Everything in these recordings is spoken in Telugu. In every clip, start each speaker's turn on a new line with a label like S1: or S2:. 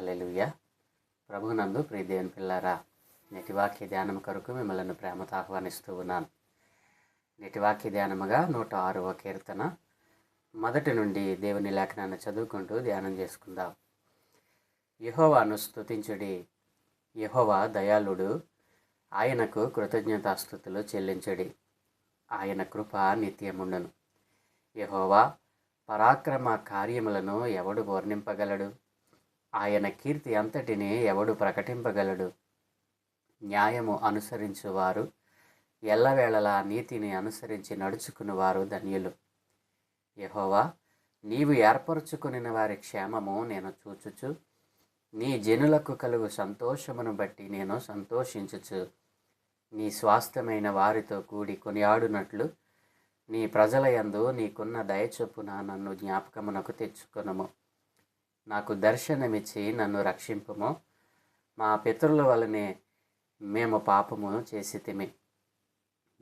S1: హల్లెలూయా. ప్రభునందు ప్రియదేవుని పిల్లారా నేటి వాక్య ధ్యానం కొరకు మిమ్మల్ని ప్రేమతో ఆహ్వానిస్తూ ఉన్నాను. నేటి వాక్య ధ్యానముగా నూట ఆరవ కీర్తన. మొదటి నుండి దేవుని లేఖనాన్ని చదువుకుంటూ ధ్యానం చేసుకుందాం. యహోవాను స్తుతించుడి. యహోవా దయాళుడు. ఆయనకు కృతజ్ఞతాస్థుతులు చెల్లించుడి. ఆయన కృప నిత్యముండను. యహోవా పరాక్రమ కార్యములను ఎవడు వర్ణింపగలడు? ఆయన కీర్తి అంతటిని ఎవడు ప్రకటింపగలడు? న్యాయము అనుసరించువారు ఎల్లవేళలా నీతిని అనుసరించి నడుచుకునివారు ధన్యులు. యహోవా నీవు ఏర్పరచుకుని వారి క్షేమము నేను చూచుచు నీ జనులకు కలుగు సంతోషమును బట్టి నేను సంతోషించుచు. నీ స్వాస్థ్యమైన వారితో కూడి కొనియాడునట్లు నీ ప్రజల యందు నీకున్న దయచొప్పున నన్ను జ్ఞాపకమునకు తెచ్చుకొనము. నాకు దర్శనమిచ్చి నన్ను రక్షింపుము. మా పితరుల వలనే మేము పాపము చేసితిమి.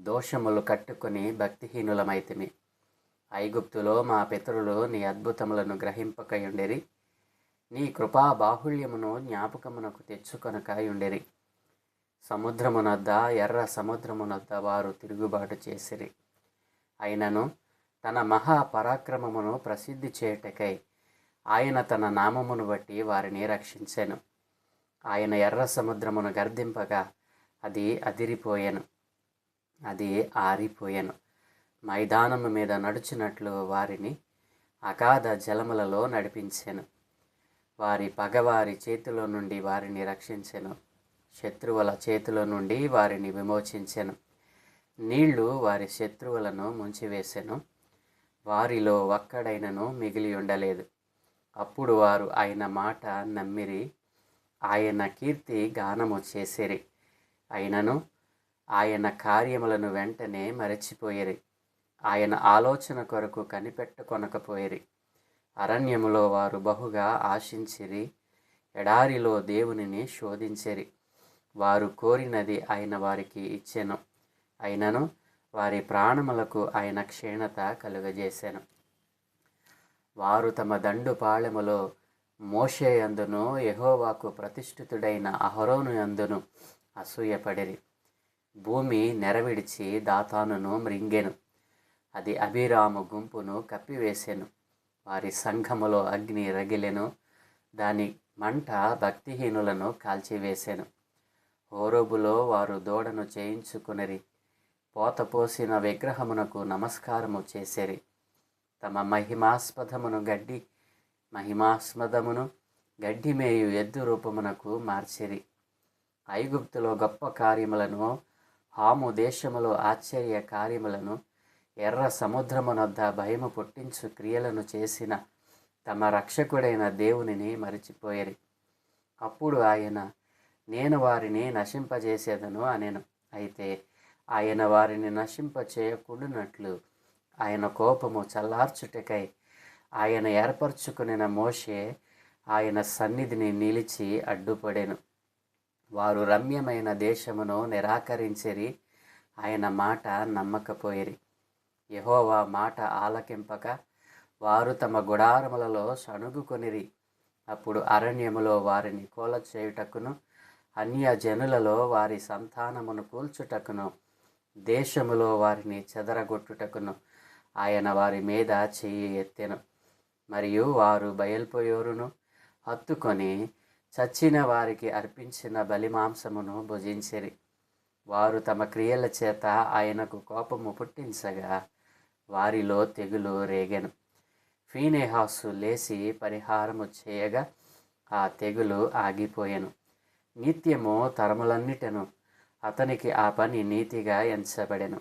S1: దోషములు కట్టుకొని భక్తిహీనులమైతిమి. ఐగుప్తులో మా పితరులు నీ అద్భుతములను గ్రహింపకయుండిరి. నీ కృపా బాహుళ్యమును జ్ఞాపకమునకు తెచ్చుకొనకయుండిరి. సముద్రమునద్ద ఎర్ర సముద్రమునద్ద వారు తిరుగుబాటు చేసిరి. అయినను తన మహా పరాక్రమమును ప్రసిద్ధి చేయుటకై ఆయన తన నామమును బట్టి వారిని రక్షించాను. ఆయన ఎర్ర సముద్రమును గర్దింపగా అది అదిరిపోయాను. అది ఆరిపోయాను. మైదానము మీద నడుచున్నట్లు వారిని అగాధ జలములలో నడిపించెను. వారి పగవారి చేతిలో నుండి వారిని రక్షించెను. శత్రువుల చేతిలో నుండి వారిని విమోచించాను. నీళ్ళు వారి శత్రువులను ముంచివేశాను వారిలో ఒక్కడైనను మిగిలి ఉండలేదు. అప్పుడు వారు ఆయన మాట నమ్మిరి. ఆయన కీర్తి గానము చేసిరి. అయినను ఆయన కార్యములను వెంటనే మరచిపోయిరి. ఆయన ఆలోచన కొరకు కనిపెట్టుకొనకపోయిరి. అరణ్యములో వారు బహుగా ఆశించిరి. ఎడారిలో దేవునిని శోధించిరి. వారు కోరినది ఆయన వారికి ఇచ్చెను. అయినను వారి ప్రాణములకు ఆయన క్షీణత కలుగజేశాను వారు తమ దండుపాళెములో మోషే అందును యహోవాకు ప్రతిష్ఠితుడైన అహరోను అందును అసూయపడిరి. భూమి నెరవిడిచి దాతానును మృంగెను. అది అభిరాము గుంపును కప్పివేసెను. వారి సంఘములో అగ్ని రగిలెను. దాని మంట భక్తిహీనులను కాల్చివేసెను. హోరోబులో వారు దూడను చేయించుకునిరి. పోతపోసిన విగ్రహమునకు నమస్కారము చేసిరి. తమ మహిమాస్పదమును గడ్డి మహిమాస్పదమును గడ్డి మేయు ఎద్దు రూపమునకు మార్చిరి. ఐగుప్తులో గొప్ప కార్యములను హాము దేశములో ఆశ్చర్య కార్యములను ఎర్ర సముద్రమునొద్ద భయము పుట్టించు క్రియలను చేసిన తమ రక్షకుడైన దేవునిని మరిచిపోయేరి. అప్పుడు ఆయన నేను వారిని నశింపజేసేదను అనెను. అయితే ఆయన వారిని నశింప చేయకుండానట్లు ఆయన కోపము చల్లార్చుటకై ఆయన ఏర్పరచుకునిన మోషే ఆయన సన్నిధిని నిలిచి అడ్డుపడెను. వారు రమ్యమైన దేశమును నిరాకరించిరి ఆయన మాట నమ్మకపోయిరి. యహోవా మాట ఆలకింపక వారు తమ గుడారములలో సణుగుకొనిరి. అప్పుడు అరణ్యములో వారిని కోల చేయుటకును అన్య జనులలో వారి సంతానమును కూల్చుటకును దేశములో వారిని చెదరగొట్టుటకును ఆయన వారి మీద చెయ్యి ఎత్తెను. మరియు వారు బయల్పోయోరును హత్తుకొని చచ్చిన వారికి అర్పించిన బలిమాంసమును భుజించిరి. వారు తమ క్రియల చేత ఆయనకు కోపము పుట్టించగా వారిలో తెగులు రేగెను. ఫీనేహాసు లేచి పరిహారము చేయగా ఆ తెగులు ఆగిపోయెను. నిత్యము తరములన్నిటను అతనికి ఆ పని నీతిగా ఎంచబడెను.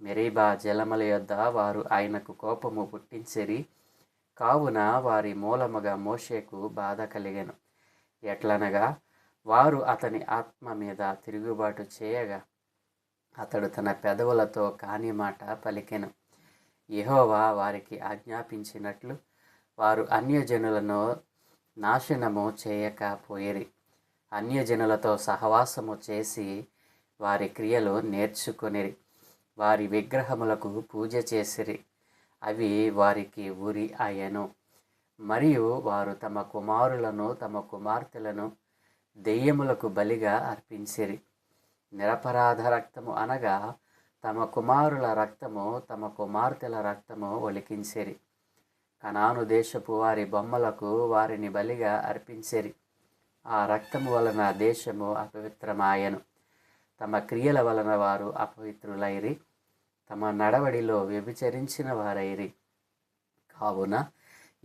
S1: మెరీబా జలముల యొద్ద వారు ఆయనకు కోపము పుట్టించిరి. కావున వారి మూలముగా మోషేకు బాధ కలిగెను. ఎట్లనగా వారు అతని ఆత్మ మీద తిరుగుబాటు చేయగా అతడు తన పెదవులతో కాని మాట పలికెను. యహోవా వారికి ఆజ్ఞాపించినట్లు వారు అన్యజనులను నాశనము చేయకపోయిరి. అన్యజనులతో సహవాసము చేసి వారి క్రియలు నేర్చుకొనిరి. వారి విగ్రహములకు పూజ చేసిరి. అవి వారికి ఉరి అయ్యను. మరియు వారు తమ కుమారులను తమ కుమార్తెలను దెయ్యములకు బలిగా అర్పించిరి. నిరపరాధ రక్తము అనగా తమ కుమారుల రక్తము తమ కుమార్తెల రక్తము ఒలికించిరి. కనాను దేశపు వారి బొమ్మలకు వారిని బలిగా అర్పించిరి. ఆ రక్తము వలన దేశము అపవిత్రమాయను. తమ క్రియల వలన వారు అపవిత్రులైరి తమ నడవడిలో వ్యభిచరించిన వారైరి. కావున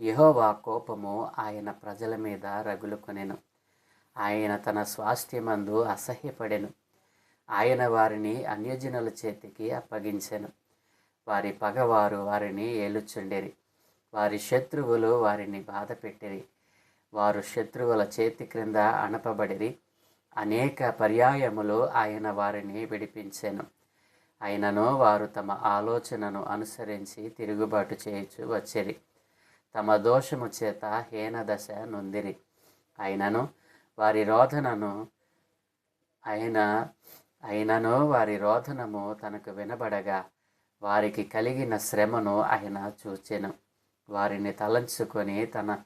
S1: యహోవా కోపము ఆయన ప్రజల మీద రగులుకొనెను. ఆయన తన స్వాస్థ్యమందు అసహ్యపడెను. ఆయన వారిని అన్యజనుల చేతికి అప్పగించెను. వారి పగవారు వారిని ఏలుచుండెరి. వారి శత్రువులు వారిని బాధపెట్టిరి. వారు శత్రువుల చేతి క్రింద అణపబడిరి. అనేక పర్యాయములు ఆయన వారిని విడిపించెను. అయినను వారు తమ ఆలోచనను అనుసరించి తిరుగుబాటు చేయుచు వచ్చిరి. తమ దోషము చేత హీనదశ నొందిరి. అయినను వారి రోధనను ఆయన అయినను వారి రోధనము తనకు వినబడగా వారికి కలిగిన శ్రమను ఆయన చూచెను. వారిని తలంచుకొని తన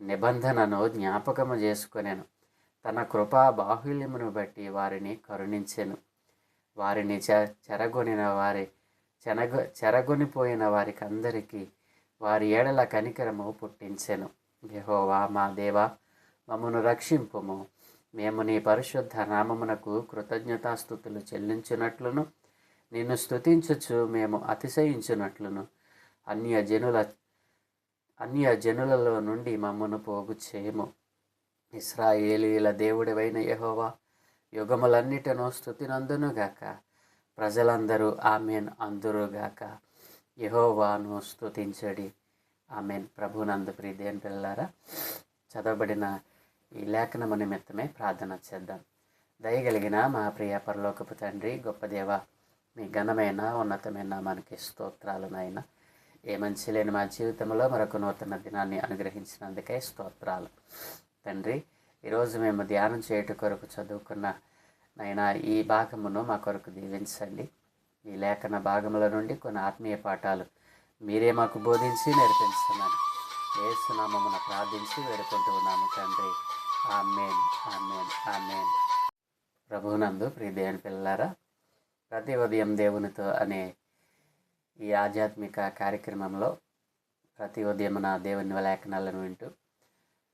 S1: నిబంధనను జ్ఞాపకము చేసుకొనెను. తన కృపా బాహుల్యమును బట్టి వారిని కరుణించెను. వారిని చె చెరగొనిన వారి చెనగ చెరగొనిపోయిన వారికి అందరికీ వారి ఏడల కనికరము పుట్టించెను. యహోవా మా దేవా మమ్మను రక్షింపుము. మేము నీ పరిశుద్ధ నామమునకు కృతజ్ఞతాస్థుతులు చెల్లించున్నట్లును నిన్ను స్తుతించుచు మేము అతిశయించున్నట్లును అన్య జనుల అన్య జనులలో నుండి మమ్మను పోగు చేయము ఇస్రాయేలీల దేవుడివైన యహోవా యుగములన్నిటను స్థుతినందునుగాక ప్రజలందరూ ఆమెన్ అందురుగాక యహోవాను స్థుతించడి ఆమెన్. ప్రభునందు ప్రీదేన్ పిల్లారా చదవబడిన ఈ లేఖనము నిమిత్తమే ప్రార్థన చేద్దాం. దయగలిగిన మా ప్రియ పరలోకపు తండ్రి గొప్ప దేవ మీ ఘనమైన ఉన్నతమైన మనకి స్తోత్రాలనైనా నాయన ఏ మంచి లేని మా జీవితంలో మరొక నూతన దినాన్ని అనుగ్రహించినందుకే స్తోత్రాలు. తండ్రి ఈరోజు మేము ధ్యానం చేయుట కొరకు చదువుకున్న నైనా ఈ భాగమును మా కొరకు దీవించండి. ఈ లేఖన భాగముల నుండి కొన్ని ఆత్మీయ పాఠాలు మీరే మాకు బోధించి నేర్పించున్నాను ఏసునామమున ప్రార్థించి వేడుకుంటూ ఉన్నాము తండ్రి. Amen amen amen. ప్రభునందు ప్రియ దేవుని పిల్లారా ప్రతి ఉదయం దేవునితో అనే ఈ ఆధ్యాత్మిక కార్యక్రమంలో ప్రతి ఉదయం నా దేవుని లేఖనాలను వింటూ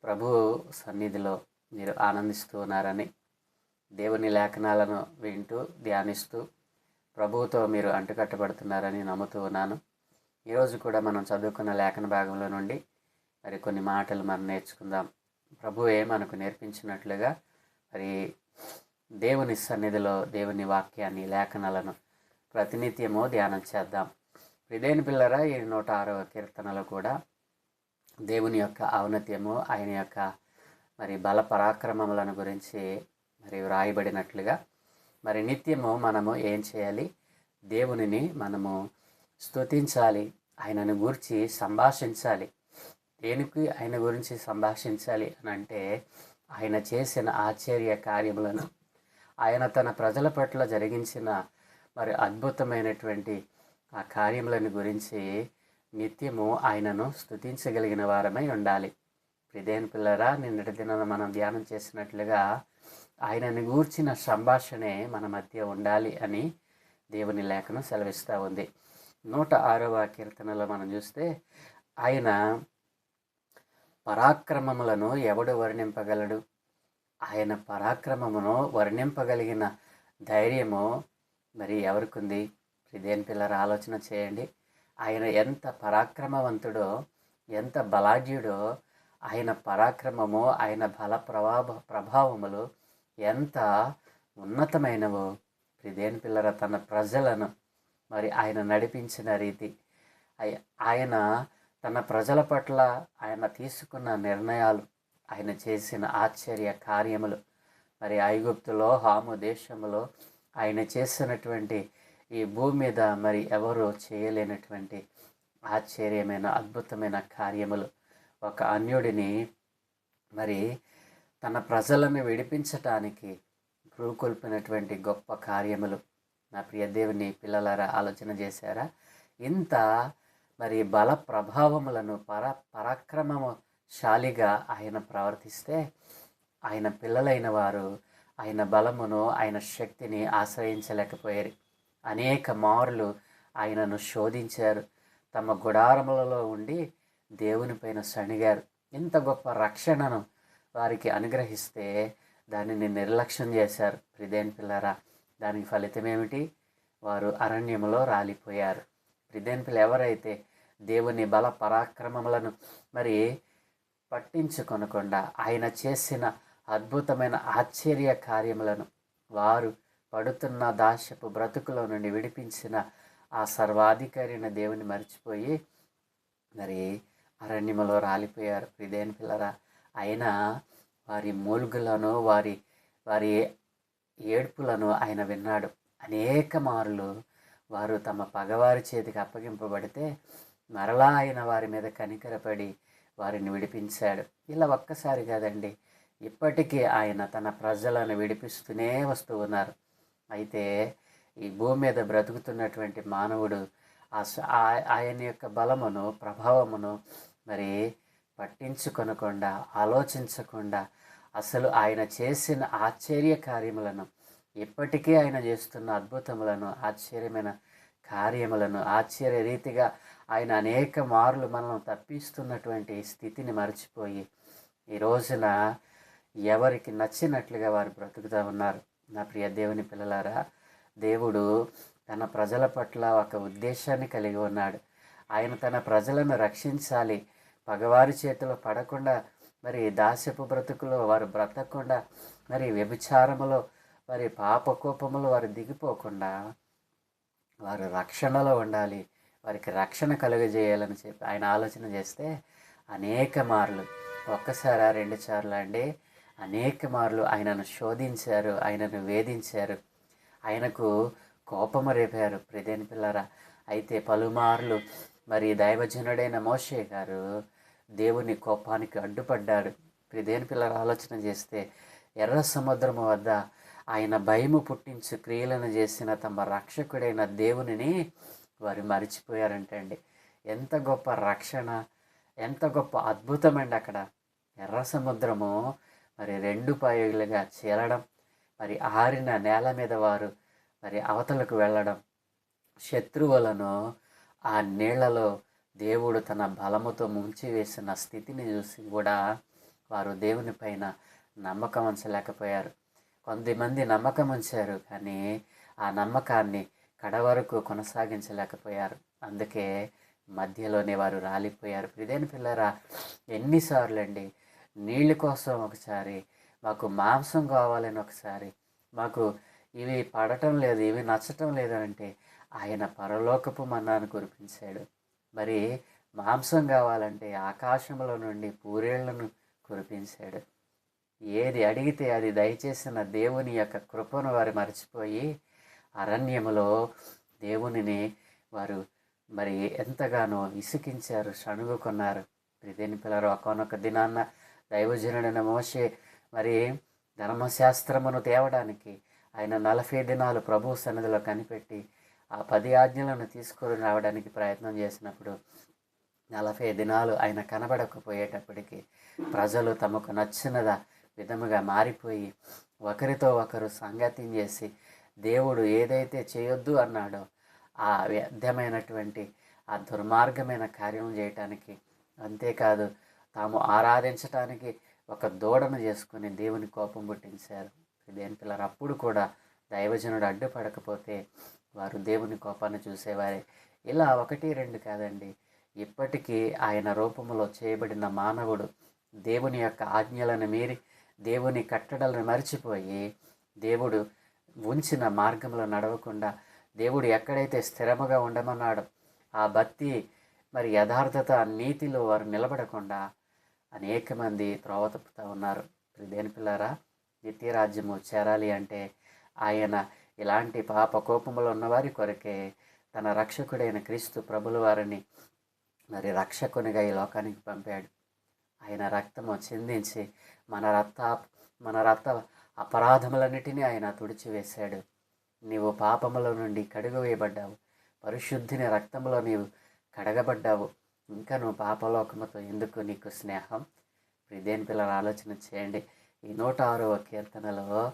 S1: ప్రభు సన్నిధిలో మీరు ఆనందిస్తూ ఉన్నారని దేవుని లేఖనాలను వింటూ ధ్యానిస్తూ ప్రభువుతో మీరు అంటుకట్టబడుతున్నారని నమ్ముతూ ఉన్నాను. ఈరోజు కూడా మనం చదువుకున్న లేఖన భాగంలో నుండి మరి కొన్ని మాటలు మనం నేర్చుకుందాం. ప్రభువే మనకు నేర్పించినట్లుగా మరి దేవుని సన్నిధిలో దేవుని వాక్యాన్ని లేఖనాలను ప్రతినిత్యము ధ్యానం చేద్దాం. ఇదేని పిల్లరా ఈ నూట ఆరవ కీర్తనలో కూడా దేవుని యొక్క ఔన్నత్యము ఆయన యొక్క మరి బల పరాక్రమములను గురించి మరి వ్రాయబడినట్లుగా మరి నిత్యము మనము ఏం చేయాలి? దేవునిని మనము స్తుతించాలి ఆయనను గురించి సంభాషించాలి. దేనికి ఆయన గురించి సంభాషించాలి అని అంటే ఆయన చేసిన ఆశ్చర్య కార్యములను ఆయన తన ప్రజల పట్ల జరిగించిన మరి అద్భుతమైనటువంటి ఆ కార్యములను గురించి నిత్యము ఆయనను స్తుతించగలిగిన వారమై ఉండాలి. ప్రిదేన్ పిల్లరా నిన్నటి దిన మనం ధ్యానం చేసినట్లుగా ఆయనని గూర్చిన సంభాషణే మన మధ్య ఉండాలి అని దేవుని లేఖనం సెలవిస్తూ ఉంది. నూట ఆరవ కీర్తనలో మనం చూస్తే ఆయన పరాక్రమములను ఎవడు వర్ణింపగలడు? ఆయన పరాక్రమమును వర్ణింపగలిగిన ధైర్యము మరి ఎవరికుంది? ఇదేం పిల్లర ఆలోచన చేయండి. ఆయన ఎంత పరాక్రమవంతుడో ఎంత బలాఢ్యుడో ఆయన పరాక్రమము ఆయన బల ప్రభావ ప్రభావములు ఎంత ఉన్నతమైనవో. ప్రిదేని పిల్లర తన ప్రజలను మరి ఆయన నడిపించిన రీతి. ఆయన తన ప్రజల పట్ల ఆయన తీసుకున్న నిర్ణయాలు ఆయన చేసిన ఆశ్చర్య కార్యములు. మరి ఐగుప్తులో హాము దేశములో ఆయన చేసినటువంటి ఈ భూమి మీద మరి ఎవరు చేయలేనటువంటి ఆశ్చర్యమైన అద్భుతమైన కార్యములు. ఒక అన్యుడిని మరి తన ప్రజలను విడిపించటానికి రూకొల్పినటువంటి గొప్ప కార్యములు. నా ప్రియ దేవుని పిల్లలారా ఆలోచన చేశారా? ఇంత మరి బల ప్రభావములను పర పరాక్రమము శాలిగా ఆయన ప్రవర్తిస్తే ఆయన పిల్లలైన వారు ఆయన బలమును ఆయన శక్తిని ఆశ్రయించలేకపోయారు. అనేక మార్లు ఆయనను శోధించారు. తమ గుడారములలో ఉండి దేవుని పైన సణిగారు. ఇంత గొప్ప రక్షణను వారికి అనుగ్రహిస్తే దానిని నిర్లక్ష్యం చేశారు. ప్రిదేన్ పిల్లరా దానికి ఫలితం ఏమిటి? వారు అరణ్యములో రాలిపోయారు. ప్రిదేన్ పిల్ల ఎవరైతే దేవుని బల పరాక్రమములను మరి పట్టించుకొనకుండా ఆయన చేసిన అద్భుతమైన ఆశ్చర్య కార్యములను వారు పడుతున్న దాస్యపు బ్రతుకులో నుండి విడిపించిన ఆ సర్వాధికారిన దేవుని మర్చిపోయి మరి అరణ్యములో రాలిపోయారు. ప్రిదేని పిల్లరా అయినా వారి మూలుగులను వారి వారి ఏడ్పులను ఆయన విన్నాడు. అనేక మార్లు వారు తమ పగవారి చేతికి అప్పగింపబడితే మరలా ఆయన వారి మీద కనికరపడి వారిని విడిపించాడు. ఇలా ఒక్కసారి కాదండి ఇప్పటికీ ఆయన తన ప్రజలను విడిపిస్తూనే వస్తూ ఉన్నారు. అయితే ఈ భూమి మీద బ్రతుకుతున్నటువంటి మానవుడు ఆ ఆ- ఆయన యొక్క బలమును ప్రభావమును మరి పట్టించుకొనకుండా ఆలోచించకుండా అసలు ఆయన చేసిన ఆశ్చర్య కార్యములను ఇప్పటికీ ఆయన చేస్తున్న అద్భుతములను ఆశ్చర్యమైన కార్యములను ఆశ్చర్య రీతిగా ఆయన అనేక మార్లు మనల్ని తప్పిస్తున్నటువంటి స్థితిని మర్చిపోయి ఈ రోజున ఎవరికి నచ్చినట్లుగా వారు బ్రతుకుతూ ఉన్నారు. నా ప్రియ దేవుని పిల్లలారా దేవుడు తన ప్రజల పట్ల ఒక ఉద్దేశాన్ని కలిగి ఉన్నాడు. ఆయన తన ప్రజలను రక్షించాలి. పగవారి చేతిలో పడకుండా మరి దాస్యపు బ్రతుకులో వారు బ్రతకకుండా మరి వ్యభిచారములో మరి పాపకోపములు వారు దిగిపోకుండా వారు రక్షణలో ఉండాలి. వారికి రక్షణ కలుగజేయాలని చెప్పి ఆయన ఆలోచన చేస్తే అనేక మార్లు ఒక్కసారా రెండు సార్లు అండి. అనేక మార్లు ఆయనను శోధించారు ఆయనను వేధించారు. ఆయనకు కోపము రేపారు. ప్రిదేని పిల్లరా అయితే పలుమార్లు మరి దైవజనుడైన మోషే గారు దేవుని కోపానికి అడ్డుపడ్డాడు ప్రిదేని పిల్లర ఆలోచన చేస్తే ఎర్ర సముద్రము వద్ద ఆయన భయము పుట్టించు క్రియలను చేసిన తమ రక్షకుడైన దేవునిని వారు మరిచిపోయారంటే అండి. ఎంత గొప్ప రక్షణ ఎంత గొప్ప అద్భుతమండి అక్కడ. ఎర్ర సముద్రము మరి రెండు పాయలుగా చీలడం మరి ఆరిన నేల మీద వారు మరి అవతలకు వెళ్ళడం. శత్రువులను ఆ నీళ్ళలో దేవుడు తన బలముతో ముంచి వేసిన స్థితిని చూసి కూడా వారు దేవుని పైన నమ్మకం ఉంచలేకపోయారు. కొంతమంది నమ్మకం ఉంచారు కానీ ఆ నమ్మకాన్ని కడ వరకు కొనసాగించలేకపోయారు. అందుకే మధ్యలోనే వారు రాలిపోయారు. ఇదేని పిల్లరా ఎన్నిసార్లు అండి నీళ్ళ కోసం ఒకసారి మాకు మాంసం కావాలని ఒకసారి మాకు ఇవి పడటం లేదు ఇవి నచ్చటం లేదు అంటే ఆయన పరలోకపు మన్నాను కురిపించాడు. మరి మాంసం కావాలంటే ఆకాశంలో నుండి పూరేళ్ళను కురిపించాడు. ఏది అడిగితే అది దయచేసిన దేవుని యొక్క కృపను వారు మర్చిపోయి అరణ్యములో దేవునిని వారు మరి ఎంతగానో ఇసుకించారు సణుగుకున్నారు ప్రతిని పిల్లలు ఒకనొక దినాన్న దైవజనుడైన మోషే మరి ధర్మశాస్త్రమును తేవడానికి ఆయన నలభై దినాలు ప్రభు సన్నిధిలో కనిపెట్టి ఆ పది ఆజ్ఞలను తీసుకొని రావడానికి ప్రయత్నం చేసినప్పుడు నలభై దినాలు ఆయన కనబడకపోయేటప్పటికీ ప్రజలు తమకు నచ్చినద విధముగా మారిపోయి ఒకరితో ఒకరు సంగతి చేసి దేవుడు ఏదైతే చేయొద్దు అన్నాడో ఆ వ్యర్థమైనటువంటి ఆ దుర్మార్గమైన కార్యం చేయటానికి అంతేకాదు తాము ఆరాధించటానికి ఒక దూడను చేసుకుని దేవుని కోపం పుట్టించారు. దేని పిల్లలు అప్పుడు కూడా దైవజనుడు అడ్డుపడకపోతే వారు దేవుని కోపాన్ని చూసేవారే. ఇలా ఒకటి రెండు కాదండి. ఇప్పటికీ ఆయన రూపంలో చేయబడిన మానవుడు దేవుని యొక్క ఆజ్ఞలను మీరి దేవుని కట్టడలను మర్చిపోయి దేవుడు ఉంచిన మార్గంలో నడవకుండా దేవుడు ఎక్కడైతే స్థిరముగా ఉండమన్నాడో ఆ భక్తి మరి యథార్థత నీతిలో వారు నిలబడకుండా అనేక మంది త్రోవ తప్పుతూ ఉన్నారు. దేని పిల్లారా నిత్యరాజ్యము చేరాలి అంటే ఆయన ఇలాంటి పాప కోపములు ఉన్నవారి కొరకే తన రక్షకుడైన క్రీస్తు ప్రభుల వారిని మరి రక్షకునిగా ఈ లోకానికి పంపాడు. ఆయన రక్తము చిందించి మన రక్త మన రక్త అపరాధములన్నిటినీ ఆయన తుడిచివేశాడు. నీవు పాపముల నుండి కడుగు వేయబడ్డావు. పరిశుద్ధిని రక్తంలో నీవు కడగబడ్డావు. ఇంకా నువ్వు పాపలోకముతో ఎందుకు నీకు స్నేహం? ఇదేని పిల్లల ఆలోచన చేయండి. ఈ నూట ఆరవ కీర్తనలో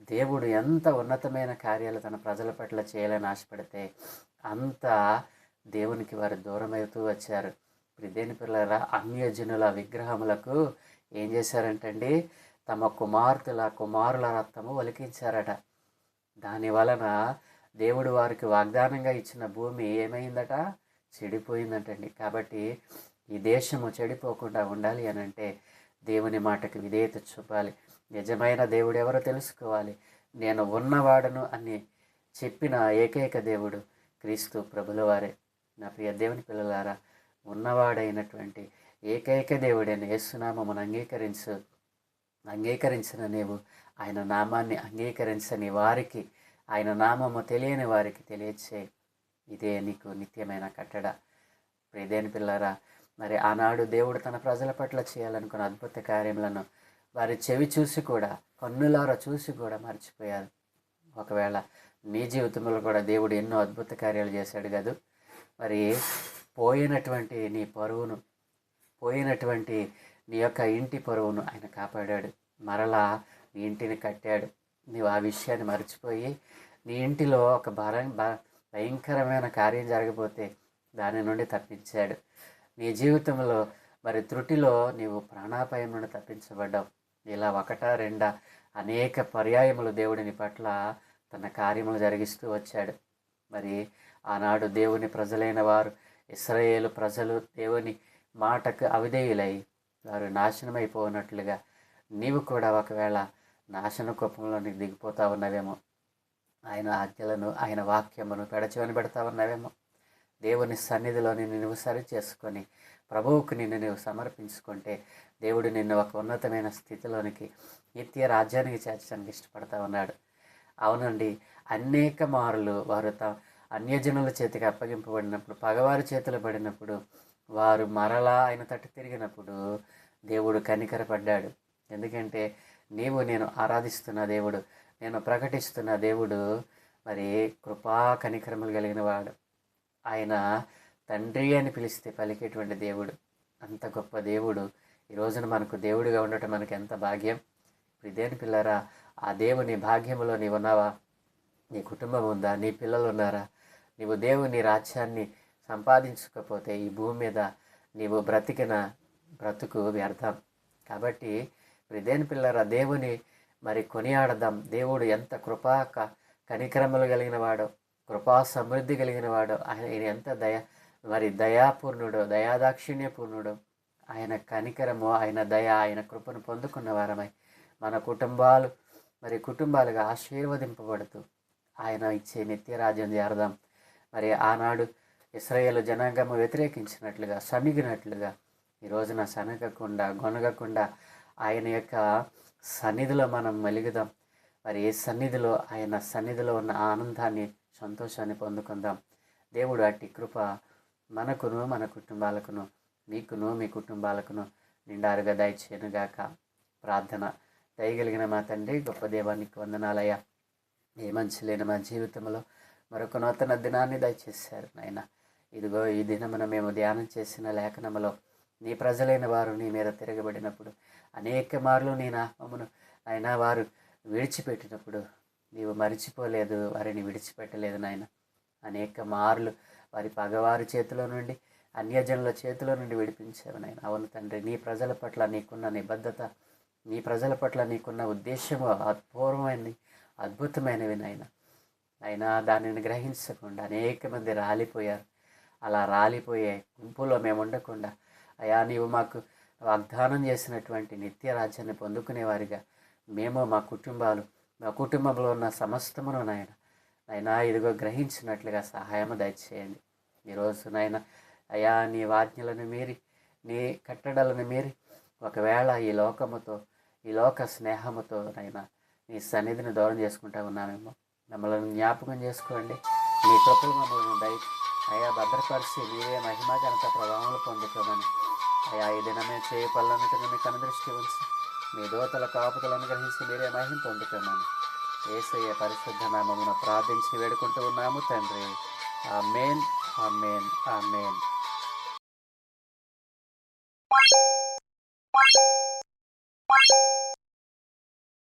S1: దేవుడు ఎంత ఉన్నతమైన కార్యాలు తన ప్రజల పట్ల చేయాలని ఆశపడితే అంత దేవునికి వారు దూరమవుతూ వచ్చారు. దేని పిల్లల అన్యజనుల విగ్రహములకు ఏం చేశారంటండి? తమ కుమార్తెల కుమారుల రక్తము ఒలికించారట. దాని వలన దేవుడు వారికి వాగ్దానంగా ఇచ్చిన భూమి ఏమైందట? చెడిపోయిందంటండి. కాబట్టి ఈ దేశము చెడిపోకుండా ఉండాలి అని అంటే దేవుని మాటకు విధేయత చూపాలి. నిజమైన దేవుడు ఎవరో తెలుసుకోవాలి. నేను ఉన్నవాడను అని చెప్పిన ఏకైక దేవుడు క్రీస్తు ప్రభుల వారే. నా ప్రియ దేవుని పిల్లలారా ఉన్నవాడైనటువంటి ఏకైక దేవుడైన యేసునామమును అంగీకరించు అంగీకరించిన నీవు ఆయన నామాన్ని అంగీకరించని వారికి ఆయన నామము తెలియని వారికి తెలియచేయి. ఇదే నీకు నిత్యమైన కట్టడ. ప్రియదేని పిల్లరా మరి ఆనాడు దేవుడు తన ప్రజల పట్ల చేయాలనుకున్న అద్భుత కార్యములను వారి చెవి చూసి కూడా కన్నులారా చూసి కూడా మర్చిపోయారు. ఒకవేళ నీ జీవితంలో కూడా దేవుడు ఎన్నో అద్భుత కార్యాలు చేశాడు కదూ. మరి పోయినటువంటి నీ పరువును పోయినటువంటి నీ యొక్క ఇంటి పరువును ఆయన కాపాడాడు. మరలా నీ ఇంటిని కట్టాడు. నీవు ఆ విషయాన్ని మర్చిపోయి నీ ఇంటిలో ఒక భర భయంకరమైన కార్యం జరగబోతే దాని నుండి తప్పించాడు. నీ జీవితంలో మరి త్రుటిలో నీవు ప్రాణాపాయం నుండి తప్పించబడ్డావు. ఇలా ఒకట రెండా అనేక పర్యాయములు దేవుడిని పట్ల తన కార్యములు జరిగిస్తూ వచ్చాడు. మరి ఆనాడు దేవుని ప్రజలైన వారు ఇస్రాయేలు ప్రజలు దేవుని మాటకు అవిధేయులై వారు నాశనమైపోనట్లుగా నీవు కూడా ఒకవేళ నాశన కోపంలోనికి దిగిపోతా ఉన్నవేమో. ఆయన ఆజ్ఞలను ఆయన వాక్యమును పెడచవని పెడతా దేవుని సన్నిధిలో నిన్ను నువ్వు సరి చేసుకొని ప్రభువుకు నిన్ను నువ్వు సమర్పించుకుంటే దేవుడు నిన్ను ఒక ఉన్నతమైన స్థితిలోనికి నిత్య రాజ్యానికి చేర్చడానికి ఇష్టపడతా ఉన్నాడు. అవునండి అనేక మారులు వారు త అన్యజనుల చేతికి అప్పగింపబడినప్పుడు పగవారి చేతులు పడినప్పుడు వారు మరలా ఆయన తట్టు తిరిగినప్పుడు దేవుడు కనికరపడ్డాడు. ఎందుకంటే నీవు నేను ఆరాధిస్తున్న దేవుడు నేను ప్రకటిస్తున్న దేవుడు మరి కృపా కనికరములు కలిగిన వాడు. ఆయన తండ్రి అని పిలిస్తే పలికేటువంటి దేవుడు. అంత గొప్ప దేవుడు. ఈ రోజున మనకు దేవుడిగా ఉండటం మనకి ఎంత భాగ్యం. ఇదేని పిల్లరా ఆ దేవుని భాగ్యములో నీవు ఉన్నావా? నీ కుటుంబం ఉందా? నీ పిల్లలు ఉన్నారా? నీవు దేవుని రాజ్యాన్ని సంపాదించకపోతే ఈ భూమి మీద నీవు బ్రతికిన బ్రతుకు వ్యర్థం. కాబట్టి ఇదేని పిల్లరా దేవుని మరి కొనియాడదాం. దేవుడు ఎంత కృపా కనికరములు కలిగినవాడో కృపా సమృద్ధి కలిగినవాడో ఆయన ఆయన ఎంత దయ మరి దయాపూర్ణుడు దయాదాక్షిణ్యపూర్ణుడు ఆయన కనికరము ఆయన దయ ఆయన కృపను పొందుకున్న వారమై మన కుటుంబాలు మరి కుటుంబాలుగా ఆశీర్వదింపబడుతూ ఆయన ఇచ్చే నిత్యరాజ్యం చేరదాం మరి ఆనాడు ఇస్రాయేల్ జనాంగము వ్యతిరేకించినట్లుగా సమిగినట్లుగా ఈ రోజున సనగకుండా గొనగకుండా ఆయన యొక్క సన్నిధిలో మనం మెలుగుదాం. మరి ఏ సన్నిధిలో ఆయన సన్నిధిలో ఉన్న ఆనందాన్ని సంతోషాన్ని పొందుకుందాం. దేవుడు అట్టి కృప మనకును మన కుటుంబాలకును మీకును మీ కుటుంబాలకును నిండారుగా దయచేయనుగాక. ప్రార్థన దయగలిగిన మా తండ్రి గొప్ప దేవానికి వందనాలయ్యా. ఏ మంచి లేని మా జీవితంలో మరొక నూతన దినాన్ని దయచేశారు నాయన. ఇదిగో ఈ దినమున మేము ధ్యానం చేసిన లేఖనములో నీ ప్రజలైన వారు నీ మీద తిరగబడినప్పుడు అనేక మార్లు నేను నామమును అయినా వారు విడిచిపెట్టినప్పుడు నీవు మరిచిపోలేదు వారిని విడిచిపెట్టలేదు నాయన. అనేక మార్లు వారి పగవారి చేతిలో నుండి అన్యజనుల చేతిలో నుండి విడిపించావు నాయన. అవును తండ్రి నీ ప్రజల పట్ల నీకున్న నిబద్ధత నీ ప్రజల పట్ల నీకున్న ఉద్దేశము అపూర్వమైనది అద్భుతమైనవి నాయన. అయినా దానిని గ్రహించకుండా అనేక మంది రాలిపోయారు. అలా రాలిపోయే గుంపులో మేము ఉండకుండా అయా నీవు మాకు వాగ్దానం చేసినటువంటి నిత్య రాజ్యాన్ని పొందుకునేవారిగా మేము మా కుటుంబాలు మా కుటుంబంలో ఉన్న సమస్తమును నాయన అయినా ఇదిగో గ్రహించినట్లుగా సహాయము దయచేయండి. ఈరోజు నాయన అయా నీ వాజ్ఞలను మీరి నీ కట్టడలను మీరి ఒకవేళ ఈ లోకముతో ఈ లోక స్నేహముతో నైనా నీ సన్నిధిని దూరం చేసుకుంటా ఉన్నామేమో. మమ్మల్ని జ్ఞాపకం చేసుకోండి. నీ కృపలు మమ్మల్ని దయ అయా భద్రపరిచి మీరే మహిమా ఘనత ప్రభావం పొందుకోమని అయా ఈ దినమే చేయపల్లన్నట్టుగా మీకు అనుదృష్టి ఉంచి మీ దోతల కాపుతలు గ్రహించి మీరే మహిం పొందుకోమని ఏసయ్య పరిశుద్ధ నామమున ప్రార్థించి వేడుకుంటూ ఉన్నాము తండ్రి. ఆ మేన్ ఆ మేన్ ఆ మేన్